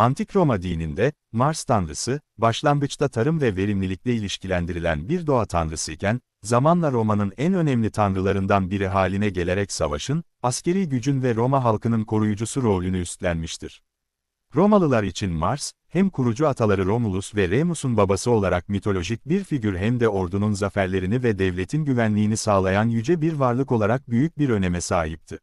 Antik Roma dininde, Mars tanrısı, başlangıçta tarım ve verimlilikle ilişkilendirilen bir doğa tanrısı iken, zamanla Roma'nın en önemli tanrılarından biri haline gelerek savaşın, askeri gücün ve Roma halkının koruyucusu rolünü üstlenmiştir. Romalılar için Mars, hem kurucu ataları Romulus ve Remus'un babası olarak mitolojik bir figür hem de ordunun zaferlerini ve devletin güvenliğini sağlayan yüce bir varlık olarak büyük bir öneme sahipti.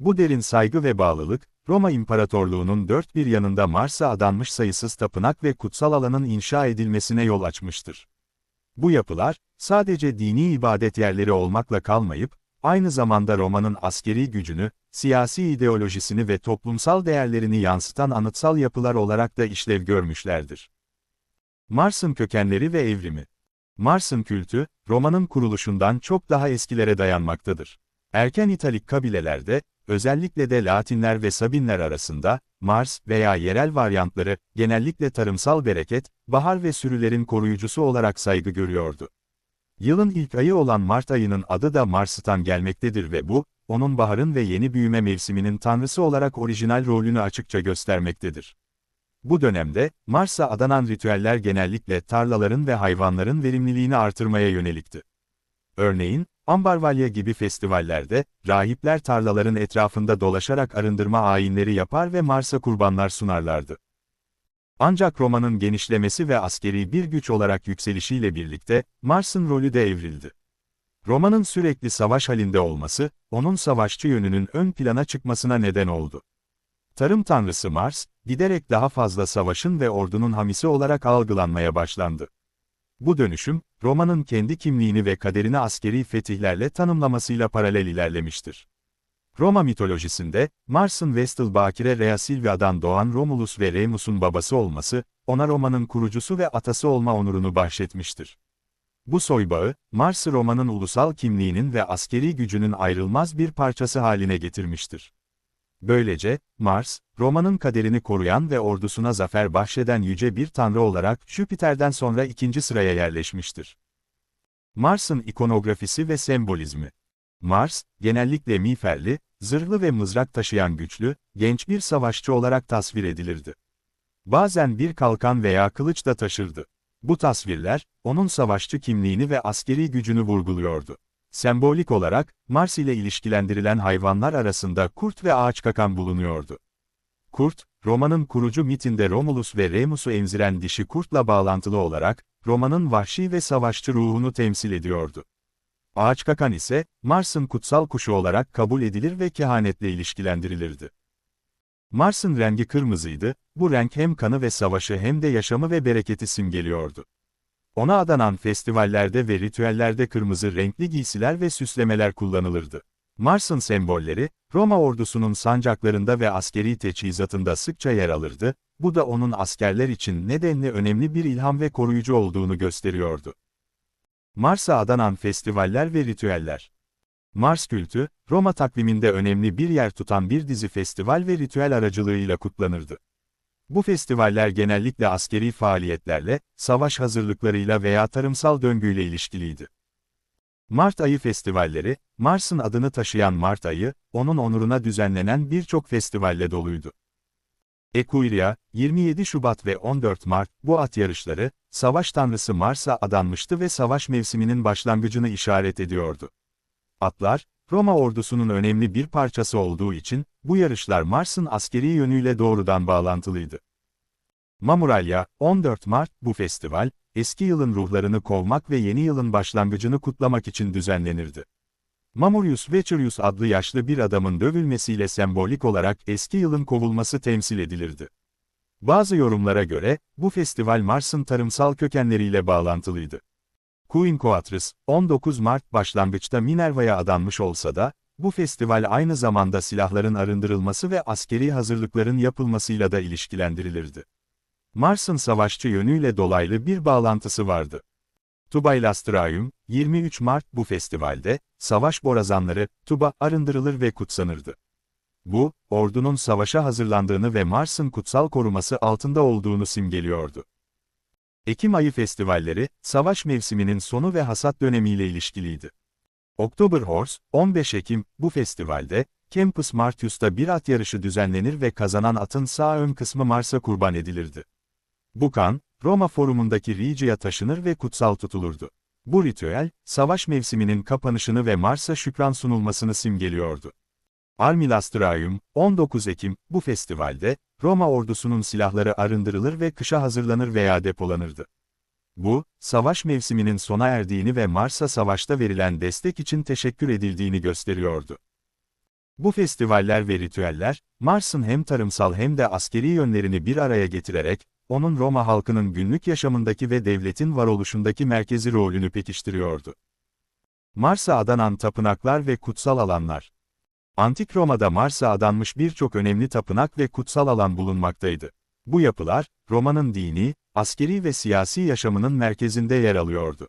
Bu derin saygı ve bağlılık, Roma İmparatorluğu'nun dört bir yanında Mars'a adanmış sayısız tapınak ve kutsal alanın inşa edilmesine yol açmıştır. Bu yapılar, sadece dini ibadet yerleri olmakla kalmayıp, aynı zamanda Roma'nın askeri gücünü, siyasi ideolojisini ve toplumsal değerlerini yansıtan anıtsal yapılar olarak da işlev görmüşlerdir. Mars'ın kökenleri ve evrimi Mars'ın kültü, Roma'nın kuruluşundan çok daha eskilere dayanmaktadır. Erken İtalik kabilelerde, özellikle de Latinler ve Sabinler arasında, Mars veya yerel varyantları, genellikle tarımsal bereket, bahar ve sürülerin koruyucusu olarak saygı görüyordu. Yılın ilk ayı olan Mart ayının adı da Mars'tan gelmektedir ve bu, onun baharın ve yeni büyüme mevsiminin tanrısı olarak orijinal rolünü açıkça göstermektedir. Bu dönemde, Mars'a adanan ritüeller genellikle tarlaların ve hayvanların verimliliğini artırmaya yönelikti. Örneğin, Ambarvalya gibi festivallerde, rahipler tarlaların etrafında dolaşarak arındırma ayinleri yapar ve Mars'a kurbanlar sunarlardı. Ancak Roma'nın genişlemesi ve askeri bir güç olarak yükselişiyle birlikte, Mars'ın rolü de evrildi. Roma'nın sürekli savaş halinde olması, onun savaşçı yönünün ön plana çıkmasına neden oldu. Tarım tanrısı Mars, giderek daha fazla savaşın ve ordunun hamisi olarak algılanmaya başlandı. Bu dönüşüm, Roma'nın kendi kimliğini ve kaderini askeri fetihlerle tanımlamasıyla paralel ilerlemiştir. Roma mitolojisinde, Mars'ın Vestal Bakire Rea Silvia'dan doğan Romulus ve Remus'un babası olması, ona Roma'nın kurucusu ve atası olma onurunu bahşetmiştir. Bu soybağı, Mars'ı Roma'nın ulusal kimliğinin ve askeri gücünün ayrılmaz bir parçası haline getirmiştir. Böylece, Mars, Roma'nın kaderini koruyan ve ordusuna zafer bahşeden yüce bir tanrı olarak Jüpiter'den sonra ikinci sıraya yerleşmiştir. Mars'ın ikonografisi ve sembolizmi Mars, genellikle miğferli, zırhlı ve mızrak taşıyan güçlü, genç bir savaşçı olarak tasvir edilirdi. Bazen bir kalkan veya kılıç da taşırdı. Bu tasvirler, onun savaşçı kimliğini ve askeri gücünü vurguluyordu. Sembolik olarak, Mars ile ilişkilendirilen hayvanlar arasında kurt ve ağaç kakan bulunuyordu. Kurt, Roma'nın kurucu mitinde Romulus ve Remus'u emziren dişi kurtla bağlantılı olarak, Roma'nın vahşi ve savaşçı ruhunu temsil ediyordu. Ağaç kakan ise, Mars'ın kutsal kuşu olarak kabul edilir ve kehanetle ilişkilendirilirdi. Mars'ın rengi kırmızıydı, bu renk hem kanı ve savaşı hem de yaşamı ve bereketi simgeliyordu. Ona adanan festivallerde ve ritüellerde kırmızı renkli giysiler ve süslemeler kullanılırdı. Mars'ın sembolleri, Roma ordusunun sancaklarında ve askeri teçhizatında sıkça yer alırdı, bu da onun askerler için nedenli önemli bir ilham ve koruyucu olduğunu gösteriyordu. Mars'a adanan festivaller ve ritüeller Mars kültü, Roma takviminde önemli bir yer tutan bir dizi festival ve ritüel aracılığıyla kutlanırdı. Bu festivaller genellikle askeri faaliyetlerle, savaş hazırlıklarıyla veya tarımsal döngüyle ilişkiliydi. Mart ayı festivalleri, Mars'ın adını taşıyan Mart ayı, onun onuruna düzenlenen birçok festivalle doluydu. Equirria, 27 Şubat ve 14 Mart, bu at yarışları, savaş tanrısı Mars'a adanmıştı ve savaş mevsiminin başlangıcını işaret ediyordu. Atlar, Roma ordusunun önemli bir parçası olduğu için, bu yarışlar Mars'ın askeri yönüyle doğrudan bağlantılıydı. Mamuralya, 14 Mart, bu festival, eski yılın ruhlarını kovmak ve yeni yılın başlangıcını kutlamak için düzenlenirdi. Mamurius Veturius adlı yaşlı bir adamın dövülmesiyle sembolik olarak eski yılın kovulması temsil edilirdi. Bazı yorumlara göre, bu festival Mars'ın tarımsal kökenleriyle bağlantılıydı. Queencoatris, 19 Mart başlangıçta Minerva'ya adanmış olsa da, bu festival aynı zamanda silahların arındırılması ve askeri hazırlıkların yapılmasıyla da ilişkilendirilirdi. Mars'ın savaşçı yönüyle dolaylı bir bağlantısı vardı. Tubailastraium, 23 Mart bu festivalde, savaş borazanları, tuba arındırılır ve kutsanırdı. Bu, ordunun savaşa hazırlandığını ve Mars'ın kutsal koruması altında olduğunu simgeliyordu. Ekim ayı festivalleri, savaş mevsiminin sonu ve hasat dönemiyle ilişkiliydi. Oktober Horse, 15 Ekim, bu festivalde, Campus Martius'ta bir at yarışı düzenlenir ve kazanan atın sağ ön kısmı Mars'a kurban edilirdi. Bu kan, Roma forumundaki Regia'ya taşınır ve kutsal tutulurdu. Bu ritüel, savaş mevsiminin kapanışını ve Mars'a şükran sunulmasını simgeliyordu. Armilastrium, 19 Ekim, bu festivalde, Roma ordusunun silahları arındırılır ve kışa hazırlanır veya depolanırdı. Bu, savaş mevsiminin sona erdiğini ve Mars'a savaşta verilen destek için teşekkür edildiğini gösteriyordu. Bu festivaller ve ritüeller, Mars'ın hem tarımsal hem de askeri yönlerini bir araya getirerek, onun Roma halkının günlük yaşamındaki ve devletin varoluşundaki merkezi rolünü pekiştiriyordu. Mars'a adanan tapınaklar ve kutsal alanlar. Antik Roma'da Mars'a adanmış birçok önemli tapınak ve kutsal alan bulunmaktaydı. Bu yapılar, Roma'nın dini, askeri ve siyasi yaşamının merkezinde yer alıyordu.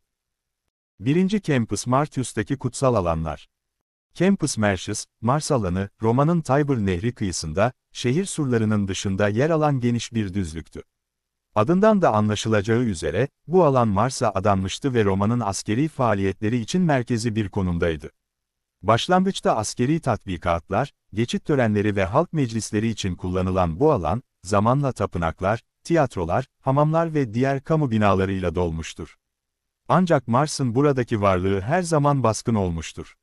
1. Campus Martius'taki kutsal alanlar. Campus Martius, Mars alanı, Roma'nın Tiber Nehri kıyısında, şehir surlarının dışında yer alan geniş bir düzlüktü. Adından da anlaşılacağı üzere, bu alan Mars'a adanmıştı ve Roma'nın askeri faaliyetleri için merkezi bir konumdaydı. Başlangıçta askeri tatbikatlar, geçit törenleri ve halk meclisleri için kullanılan bu alan, zamanla tapınaklar, tiyatrolar, hamamlar ve diğer kamu binalarıyla dolmuştur. Ancak Mars'ın buradaki varlığı her zaman baskın olmuştur.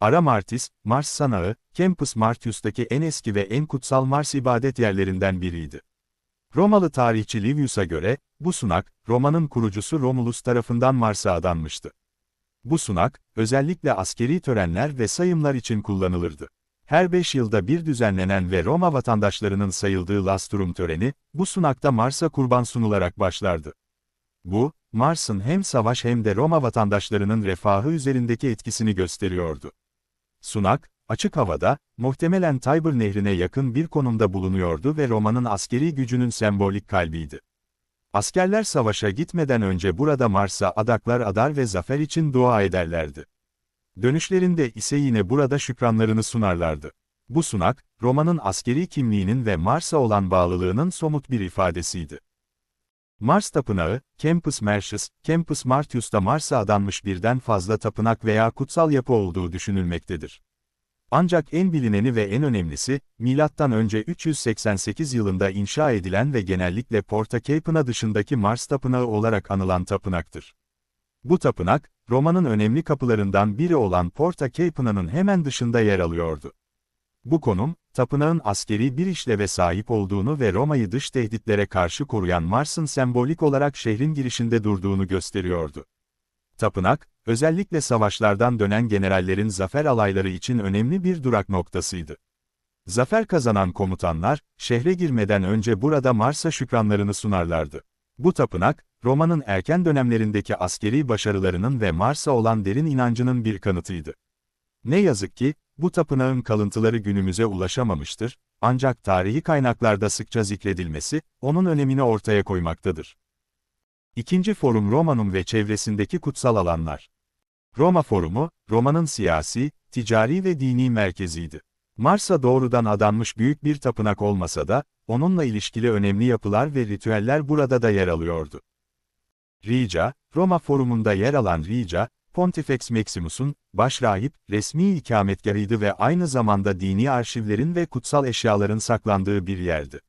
Ara Martis, Mars Sanağı, Campus Martius'taki en eski ve en kutsal Mars ibadet yerlerinden biriydi. Romalı tarihçi Livius'a göre, bu sunak, Roma'nın kurucusu Romulus tarafından Mars'a adanmıştı. Bu sunak, özellikle askeri törenler ve sayımlar için kullanılırdı. Her beş yılda bir düzenlenen ve Roma vatandaşlarının sayıldığı lastrum töreni, bu sunakta Mars'a kurban sunularak başlardı. Bu, Mars'ın hem savaş hem de Roma vatandaşlarının refahı üzerindeki etkisini gösteriyordu. Sunak, açık havada, muhtemelen Tiber nehrine yakın bir konumda bulunuyordu ve Roma'nın askeri gücünün sembolik kalbiydi. Askerler savaşa gitmeden önce burada Mars'a adaklar adar ve zafer için dua ederlerdi. Dönüşlerinde ise yine burada şükranlarını sunarlardı. Bu sunak, Roma'nın askeri kimliğinin ve Mars'a olan bağlılığının somut bir ifadesiydi. Mars Tapınağı, Campus Martius, Campus Martius'ta Mars'a adanmış birden fazla tapınak veya kutsal yapı olduğu düşünülmektedir. Ancak en bilineni ve en önemlisi, M.Ö. 388 yılında inşa edilen ve genellikle Porta Capena dışındaki Mars Tapınağı olarak anılan tapınaktır. Bu tapınak, Roma'nın önemli kapılarından biri olan Porta Capena'nın hemen dışında yer alıyordu. Bu konum, tapınağın askeri bir işleve sahip olduğunu ve Roma'yı dış tehditlere karşı koruyan Mars'ın sembolik olarak şehrin girişinde durduğunu gösteriyordu. Tapınak, özellikle savaşlardan dönen generallerin zafer alayları için önemli bir durak noktasıydı. Zafer kazanan komutanlar, şehre girmeden önce burada Mars'a şükranlarını sunarlardı. Bu tapınak, Roma'nın erken dönemlerindeki askeri başarılarının ve Mars'a olan derin inancının bir kanıtıydı. Ne yazık ki, bu tapınağın kalıntıları günümüze ulaşamamıştır, ancak tarihi kaynaklarda sıkça zikredilmesi, onun önemini ortaya koymaktadır. İkinci Forum Romanum ve çevresindeki kutsal alanlar. Roma Forumu, Roma'nın siyasi, ticari ve dini merkeziydi. Mars'a doğrudan adanmış büyük bir tapınak olmasa da, onunla ilişkili önemli yapılar ve ritüeller burada da yer alıyordu. Riga, Roma Forumunda yer alan Riga, Pontifex Maximus'un, başrahip, resmi ikametgahıydı ve aynı zamanda dini arşivlerin ve kutsal eşyaların saklandığı bir yerdi.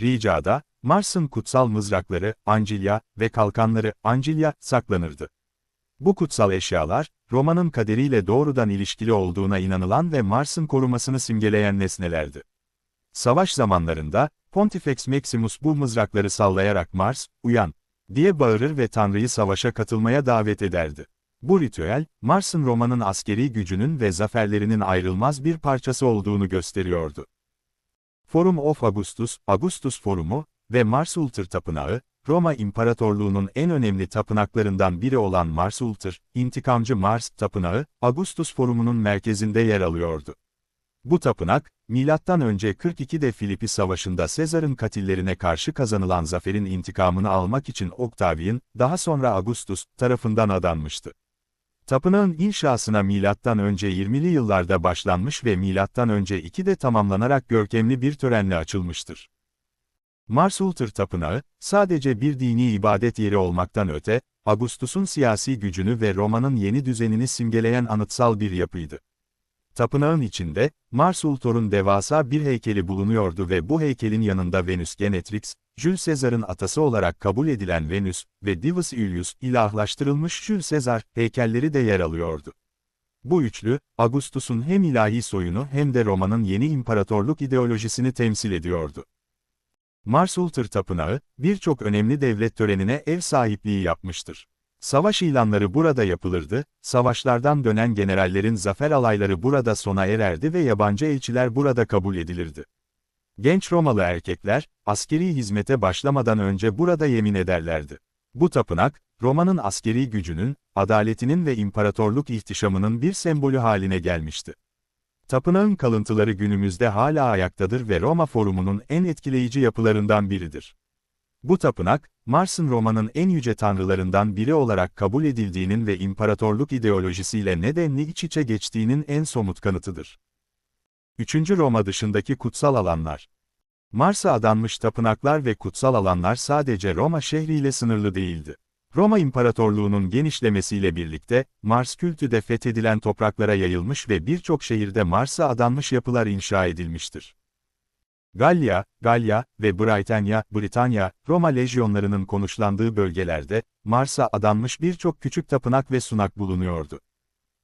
Rica'da, Mars'ın kutsal mızrakları, Ancilya ve kalkanları, Ancilya, saklanırdı. Bu kutsal eşyalar, Roma'nın kaderiyle doğrudan ilişkili olduğuna inanılan ve Mars'ın korumasını simgeleyen nesnelerdi. Savaş zamanlarında, Pontifex Maximus bu mızrakları sallayarak Mars, uyan, diye bağırır ve Tanrı'yı savaşa katılmaya davet ederdi. Bu ritüel, Mars'ın Roma'nın askeri gücünün ve zaferlerinin ayrılmaz bir parçası olduğunu gösteriyordu. Forum of Augustus, Augustus Forumu ve Mars Ulter Tapınağı, Roma İmparatorluğu'nun en önemli tapınaklarından biri olan Mars Ulter, intikamcı Mars Tapınağı, Augustus Forumu'nun merkezinde yer alıyordu. Bu tapınak, M.Ö. 42'de Filipi Savaşı'nda Sezar'ın katillerine karşı kazanılan zaferin intikamını almak için Octavian, daha sonra Augustus, tarafından adanmıştı. Tapınağın inşasına M.Ö. 20'li yıllarda başlanmış ve M.Ö. 2'de tamamlanarak görkemli bir törenle açılmıştır. Mars Ulter Tapınağı, sadece bir dini ibadet yeri olmaktan öte, Augustus'un siyasi gücünü ve Roma'nın yeni düzenini simgeleyen anıtsal bir yapıydı. Tapınağın içinde, Mars Ultor'un devasa bir heykeli bulunuyordu ve bu heykelin yanında Venüs Genetrix, Jules Caesar'ın atası olarak kabul edilen Venüs ve Divus Iulius ilahlaştırılmış Jules Caesar heykelleri de yer alıyordu. Bu üçlü, Augustus'un hem ilahi soyunu hem de Roma'nın yeni imparatorluk ideolojisini temsil ediyordu. Mars Ultor Tapınağı, birçok önemli devlet törenine ev sahipliği yapmıştır. Savaş ilanları burada yapılırdı, savaşlardan dönen generallerin zafer alayları burada sona ererdi ve yabancı elçiler burada kabul edilirdi. Genç Romalı erkekler, askeri hizmete başlamadan önce burada yemin ederlerdi. Bu tapınak, Roma'nın askeri gücünün, adaletinin ve imparatorluk ihtişamının bir sembolü haline gelmişti. Tapınağın kalıntıları günümüzde hala ayaktadır ve Roma Forumu'nun en etkileyici yapılarından biridir. Bu tapınak, Mars'ın Roma'nın en yüce tanrılarından biri olarak kabul edildiğinin ve imparatorluk ideolojisiyle nedenli iç içe geçtiğinin en somut kanıtıdır. 3. Roma dışındaki kutsal alanlar Mars'a adanmış tapınaklar ve kutsal alanlar sadece Roma şehriyle sınırlı değildi. Roma İmparatorluğu'nun genişlemesiyle birlikte, Mars kültü de fethedilen topraklara yayılmış ve birçok şehirde Mars'a adanmış yapılar inşa edilmiştir. Gallia, Galya ve Britanya, Britanya, Roma lejyonlarının konuşlandığı bölgelerde, Mars'a adanmış birçok küçük tapınak ve sunak bulunuyordu.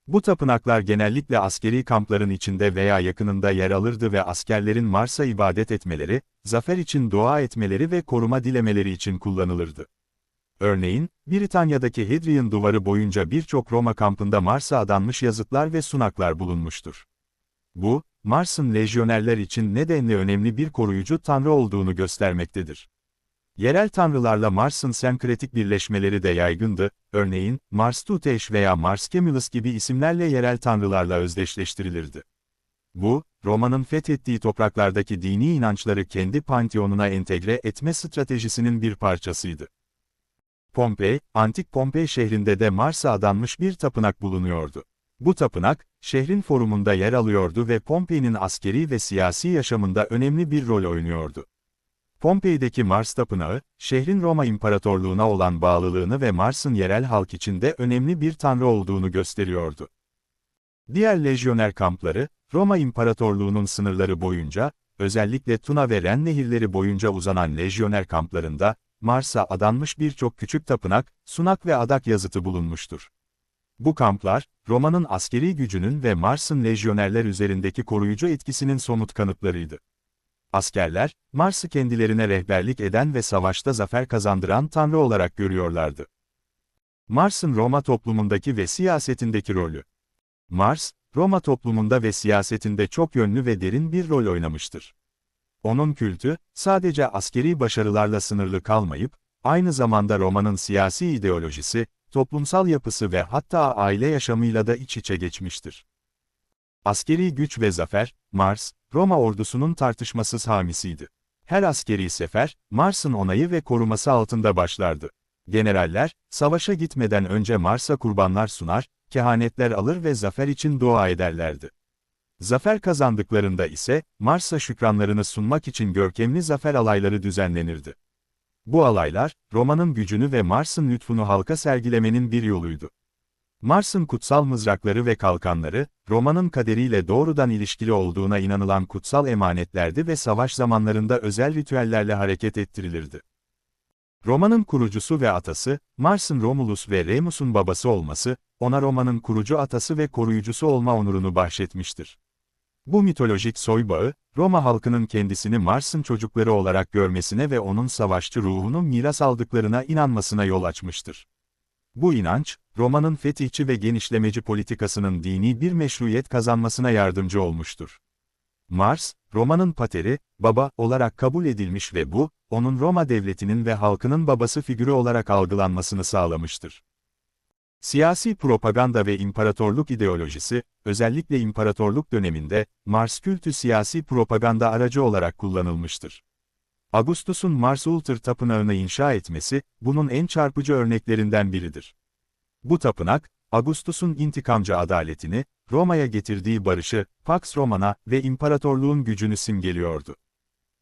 Bu tapınaklar genellikle askeri kampların içinde veya yakınında yer alırdı ve askerlerin Mars'a ibadet etmeleri, zafer için dua etmeleri ve koruma dilemeleri için kullanılırdı. Örneğin, Britanya'daki Hadrian duvarı boyunca birçok Roma kampında Mars'a adanmış yazıtlar ve sunaklar bulunmuştur. Bu, Mars'ın lejyonerler için nedenli önemli bir koruyucu tanrı olduğunu göstermektedir. Yerel tanrılarla Mars'ın senkretik birleşmeleri de yaygındı, örneğin, Mars Tuteş veya Mars Camillus gibi isimlerle yerel tanrılarla özdeşleştirilirdi. Bu, Roma'nın fethettiği topraklardaki dini inançları kendi panteonuna entegre etme stratejisinin bir parçasıydı. Pompei, Antik Pompei şehrinde de Mars'a adanmış bir tapınak bulunuyordu. Bu tapınak, şehrin forumunda yer alıyordu ve Pompei'nin askeri ve siyasi yaşamında önemli bir rol oynuyordu. Pompei'deki Mars Tapınağı, şehrin Roma İmparatorluğu'na olan bağlılığını ve Mars'ın yerel halk içinde önemli bir tanrı olduğunu gösteriyordu. Diğer lejyoner kampları, Roma İmparatorluğu'nun sınırları boyunca, özellikle Tuna ve Ren nehirleri boyunca uzanan lejyoner kamplarında, Mars'a adanmış birçok küçük tapınak, sunak ve adak yazıtı bulunmuştur. Bu kamplar, Roma'nın askeri gücünün ve Mars'ın lejyonerler üzerindeki koruyucu etkisinin somut kanıtlarıydı. Askerler, Mars'ı kendilerine rehberlik eden ve savaşta zafer kazandıran tanrı olarak görüyorlardı. Mars'ın Roma toplumundaki ve siyasetindeki rolü. Mars, Roma toplumunda ve siyasetinde çok yönlü ve derin bir rol oynamıştır. Onun kültü, sadece askeri başarılarla sınırlı kalmayıp, aynı zamanda Roma'nın siyasi ideolojisi, toplumsal yapısı ve hatta aile yaşamıyla da iç içe geçmiştir. Askeri güç ve zafer, Mars, Roma ordusunun tartışmasız hamisiydi. Her askeri sefer, Mars'ın onayı ve koruması altında başlardı. Generaller, savaşa gitmeden önce Mars'a kurbanlar sunar, kehanetler alır ve zafer için dua ederlerdi. Zafer kazandıklarında ise, Mars'a şükranlarını sunmak için görkemli zafer alayları düzenlenirdi. Bu alaylar, Roma'nın gücünü ve Mars'ın lütfunu halka sergilemenin bir yoluydu. Mars'ın kutsal mızrakları ve kalkanları, Roma'nın kaderiyle doğrudan ilişkili olduğuna inanılan kutsal emanetlerdi ve savaş zamanlarında özel ritüellerle hareket ettirilirdi. Roma'nın kurucusu ve atası, Mars'ın Romulus ve Remus'un babası olması, ona Roma'nın kurucu atası ve koruyucusu olma onurunu bahşetmiştir. Bu mitolojik soybağı, Roma halkının kendisini Mars'ın çocukları olarak görmesine ve onun savaşçı ruhunu miras aldıklarına inanmasına yol açmıştır. Bu inanç, Roma'nın fetihçi ve genişlemeci politikasının dini bir meşruiyet kazanmasına yardımcı olmuştur. Mars, Roma'nın pateri, baba olarak kabul edilmiş ve bu, onun Roma devletinin ve halkının babası figürü olarak algılanmasını sağlamıştır. Siyasi propaganda ve imparatorluk ideolojisi, özellikle imparatorluk döneminde, Mars kültü siyasi propaganda aracı olarak kullanılmıştır. Augustus'un Mars Ultor Tapınağı'nı inşa etmesi, bunun en çarpıcı örneklerinden biridir. Bu tapınak, Augustus'un intikamcı adaletini, Roma'ya getirdiği barışı, Pax Romana ve imparatorluğun gücünü simgeliyordu.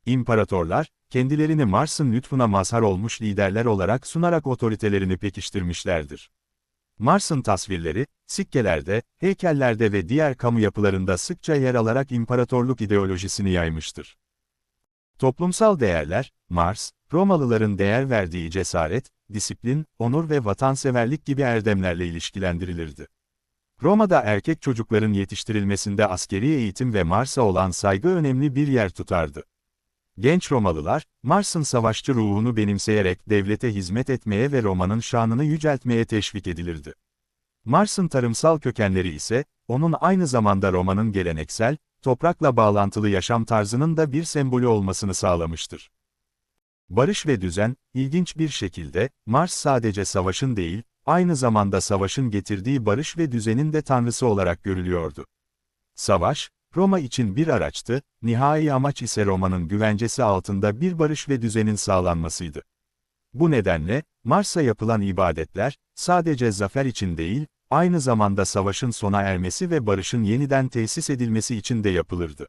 İmparatorlar, kendilerini Mars'ın lütfuna mazhar olmuş liderler olarak sunarak otoritelerini pekiştirmişlerdir. Mars'ın tasvirleri, sikkelerde, heykellerde ve diğer kamu yapılarında sıkça yer alarak imparatorluk ideolojisini yaymıştır. Toplumsal değerler, Mars, Romalıların değer verdiği cesaret, disiplin, onur ve vatanseverlik gibi erdemlerle ilişkilendirilirdi. Roma'da erkek çocukların yetiştirilmesinde askeri eğitim ve Mars'a olan saygı önemli bir yer tutardı. Genç Romalılar, Mars'ın savaşçı ruhunu benimseyerek devlete hizmet etmeye ve Roma'nın şanını yüceltmeye teşvik edilirdi. Mars'ın tarımsal kökenleri ise, onun aynı zamanda Roma'nın geleneksel, toprakla bağlantılı yaşam tarzının da bir sembolü olmasını sağlamıştır. Barış ve düzen, ilginç bir şekilde, Mars sadece savaşın değil, aynı zamanda savaşın getirdiği barış ve düzenin de tanrısı olarak görülüyordu. Savaş, Roma için bir araçtı, nihai amaç ise Roma'nın güvencesi altında bir barış ve düzenin sağlanmasıydı. Bu nedenle, Mars'a yapılan ibadetler, sadece zafer için değil, aynı zamanda savaşın sona ermesi ve barışın yeniden tesis edilmesi için de yapılırdı.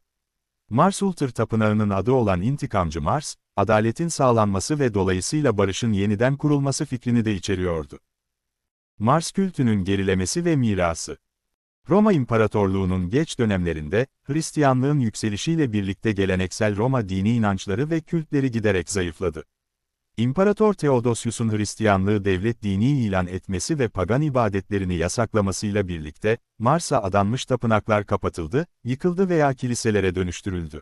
Mars Ultır Tapınağı'nın adı olan İntikamcı Mars, adaletin sağlanması ve dolayısıyla barışın yeniden kurulması fikrini de içeriyordu. Mars kültünün gerilemesi ve mirası Roma İmparatorluğu'nun geç dönemlerinde, Hristiyanlığın yükselişiyle birlikte geleneksel Roma dini inançları ve kültleri giderek zayıfladı. İmparator Theodosius'un Hristiyanlığı devlet dini ilan etmesi ve pagan ibadetlerini yasaklamasıyla birlikte, Mars'a adanmış tapınaklar kapatıldı, yıkıldı veya kiliselere dönüştürüldü.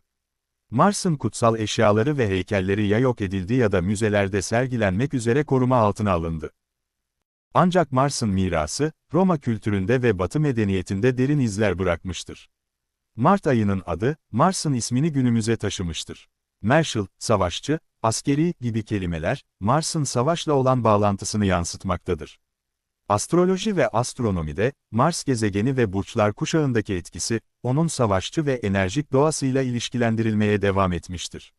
Mars'ın kutsal eşyaları ve heykelleri ya yok edildi ya da müzelerde sergilenmek üzere koruma altına alındı. Ancak Mars'ın mirası, Roma kültüründe ve Batı medeniyetinde derin izler bırakmıştır. Mart ayının adı, Mars'ın ismini günümüze taşımıştır. Marshall, savaşçı, askeri gibi kelimeler, Mars'ın savaşla olan bağlantısını yansıtmaktadır. Astroloji ve astronomide, Mars gezegeni ve burçlar kuşağındaki etkisi, onun savaşçı ve enerjik doğasıyla ilişkilendirilmeye devam etmiştir.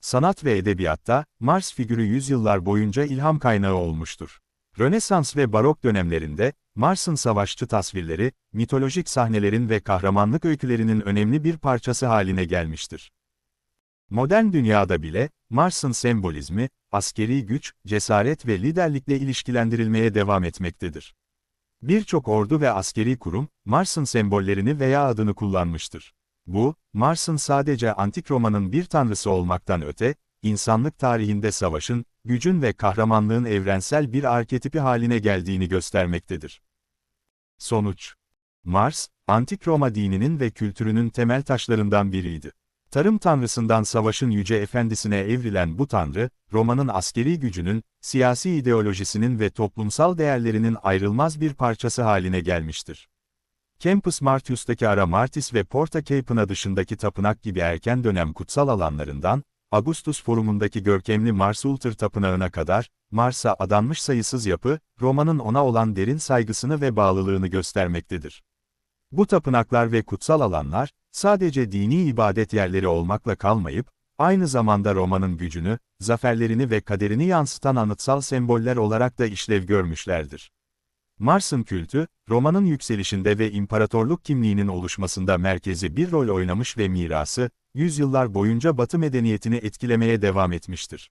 Sanat ve edebiyatta, Mars figürü yüzyıllar boyunca ilham kaynağı olmuştur. Rönesans ve Barok dönemlerinde, Mars'ın savaşçı tasvirleri, mitolojik sahnelerin ve kahramanlık öykülerinin önemli bir parçası haline gelmiştir. Modern dünyada bile, Mars'ın sembolizmi, askeri güç, cesaret ve liderlikle ilişkilendirilmeye devam etmektedir. Birçok ordu ve askeri kurum, Mars'ın sembollerini veya adını kullanmıştır. Bu, Mars'ın sadece antik Roma'nın bir tanrısı olmaktan öte, insanlık tarihinde savaşın, gücün ve kahramanlığın evrensel bir arketipi haline geldiğini göstermektedir. Sonuç Mars, antik Roma dininin ve kültürünün temel taşlarından biriydi. Tarım tanrısından savaşın yüce efendisine evrilen bu tanrı, Roma'nın askeri gücünün, siyasi ideolojisinin ve toplumsal değerlerinin ayrılmaz bir parçası haline gelmiştir. Campus Martius'taki Ara Martis ve Porta Capen'a dışındaki tapınak gibi erken dönem kutsal alanlarından, Augustus Forumundaki görkemli Mars Ultır Tapınağı'na kadar, Mars'a adanmış sayısız yapı, Roma'nın ona olan derin saygısını ve bağlılığını göstermektedir. Bu tapınaklar ve kutsal alanlar, sadece dini ibadet yerleri olmakla kalmayıp, aynı zamanda Roma'nın gücünü, zaferlerini ve kaderini yansıtan anıtsal semboller olarak da işlev görmüşlerdir. Mars'ın kültü, Roma'nın yükselişinde ve imparatorluk kimliğinin oluşmasında merkezi bir rol oynamış ve mirası, yüzyıllar boyunca Batı medeniyetini etkilemeye devam etmiştir.